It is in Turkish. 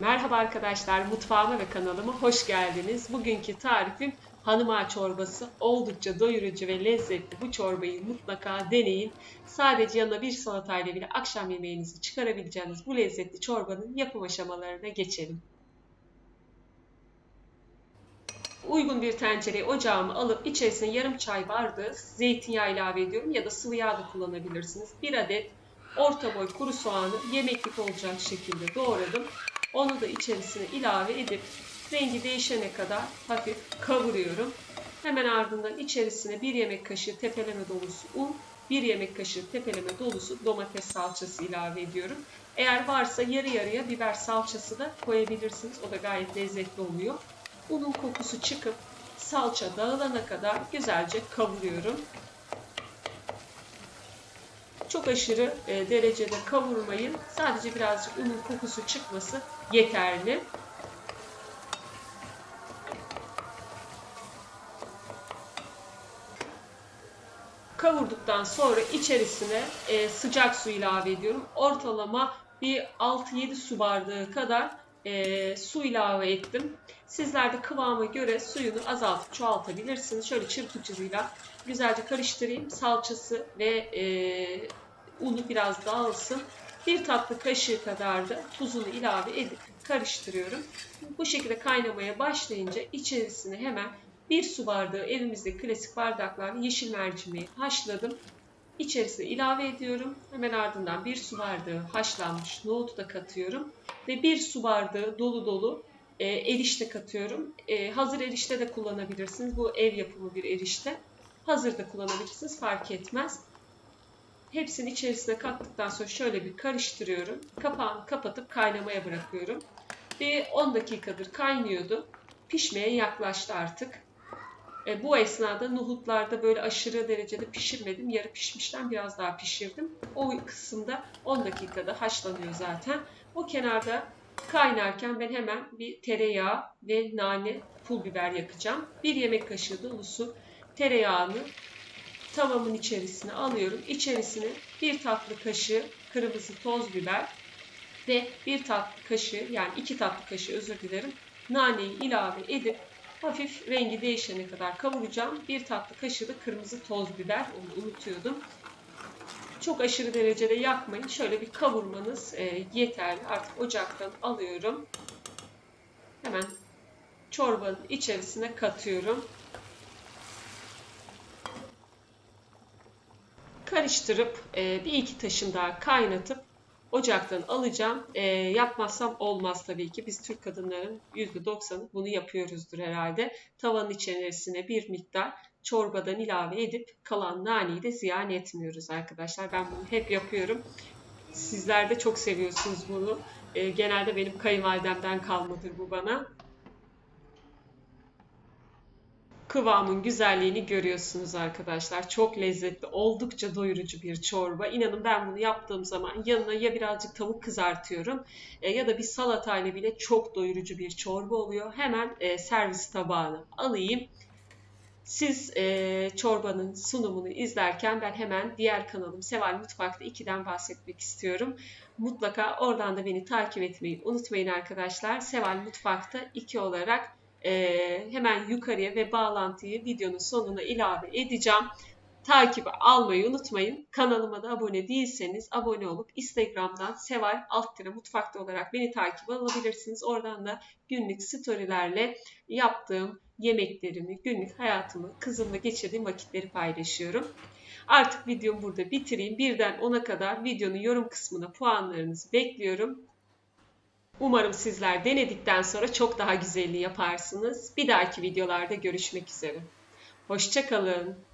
Merhaba arkadaşlar, mutfağıma ve kanalıma hoş geldiniz. Bugünkü tarifim hanım ağa çorbası. Oldukça doyurucu ve lezzetli bu çorbayı mutlaka deneyin. Sadece yanına bir salatayla bile akşam yemeğinizi çıkarabileceğiniz bu lezzetli çorbanın yapım aşamalarına geçelim. Uygun bir tencereye ocağımı alıp içerisine yarım çay bardağı zeytinyağı ilave ediyorum ya da sıvı yağ da kullanabilirsiniz. Bir adet orta boy kuru soğanı yemeklik olacak şekilde doğradım. Onu da içerisine ilave edip rengi değişene kadar hafif kavuruyorum. Hemen ardından içerisine bir yemek kaşığı tepeleme dolusu un, bir yemek kaşığı tepeleme dolusu domates salçası ilave ediyorum. Eğer varsa yarı yarıya biber salçası da koyabilirsiniz. O da gayet lezzetli oluyor. Unun kokusu çıkıp salça dağılana kadar güzelce kavuruyorum. Çok aşırı e, derecede kavurmayın. Sadece birazcık unun kokusu çıkması yeterli. Kavurduktan sonra içerisine e, sıcak su ilave ediyorum. Ortalama bir 6-7 su bardağı kadar e, su ilave ettim. Sizler de kıvama göre suyunu azaltıp çoğaltabilirsiniz. Şöyle çırpıcıyla güzelce karıştırayım. Salçası ve e, unu biraz dağılsın. Bir tatlı kaşığı kadar da tuzunu ilave edip karıştırıyorum. Bu şekilde kaynamaya başlayınca içerisine hemen bir su bardağı evimizde klasik bardaklarla yeşil mercimeği haşladım. İçerisine ilave ediyorum. Hemen ardından bir su bardağı haşlanmış nohutu da katıyorum. Ve bir su bardağı dolu dolu e, erişte katıyorum. E, hazır erişte de kullanabilirsiniz. Bu ev yapımı bir erişte. Hazır da kullanabilirsiniz fark etmez. Hepsini içerisine kattıktan sonra şöyle bir karıştırıyorum. Kapağını kapatıp kaynamaya bırakıyorum. Bir 10 dakikadır kaynıyordu. Pişmeye yaklaştı artık. E, bu esnada nohutlarda böyle aşırı derecede pişirmedim. Yarı pişmişten biraz daha pişirdim. O kısımda 10 dakikada haşlanıyor zaten. O kenarda kaynarken ben hemen bir tereyağı ve nane pul biber yakacağım. Bir yemek kaşığı dolusu tereyağını tavamın içerisine alıyorum. İçerisine bir tatlı kaşığı kırmızı toz biber ve bir tatlı kaşığı yani iki tatlı kaşığı özür dilerim naneyi ilave edip hafif rengi değişene kadar kavuracağım. Bir tatlı kaşığı kırmızı toz biber onu unutuyordum. Çok aşırı derecede yakmayın. Şöyle bir kavurmanız e, yeterli. Artık ocaktan alıyorum. Hemen çorbanın içerisine katıyorum. karıştırıp e, bir iki taşın daha kaynatıp ocaktan alacağım. E, yapmazsam olmaz tabii ki. Biz Türk kadınların %90'ı bunu yapıyoruzdur herhalde. Tavanın içerisine bir miktar çorbadan ilave edip kalan naneyi de ziyan etmiyoruz arkadaşlar. Ben bunu hep yapıyorum. Sizler de çok seviyorsunuz bunu. E, genelde benim kayınvalidemden kalmadır bu bana. Kıvamın güzelliğini görüyorsunuz arkadaşlar. Çok lezzetli, oldukça doyurucu bir çorba. İnanın ben bunu yaptığım zaman yanına ya birazcık tavuk kızartıyorum e, ya da bir salatayla bile çok doyurucu bir çorba oluyor. Hemen e, servis tabağına alayım. Siz e, çorbanın sunumunu izlerken ben hemen diğer kanalım Seval Mutfak'ta 2'den bahsetmek istiyorum. Mutlaka oradan da beni takip etmeyi unutmayın arkadaşlar. Seval Mutfak'ta 2 olarak hemen yukarıya ve bağlantıyı videonun sonuna ilave edeceğim. Takibi almayı unutmayın. Kanalıma da abone değilseniz abone olup Instagram'dan Seval Alttire Mutfakta olarak beni takip alabilirsiniz. Oradan da günlük storylerle yaptığım yemeklerimi, günlük hayatımı, kızımla geçirdiğim vakitleri paylaşıyorum. Artık videomu burada bitireyim. Birden 10'a kadar videonun yorum kısmına puanlarınızı bekliyorum. Umarım sizler denedikten sonra çok daha güzelini yaparsınız. Bir dahaki videolarda görüşmek üzere. Hoşçakalın.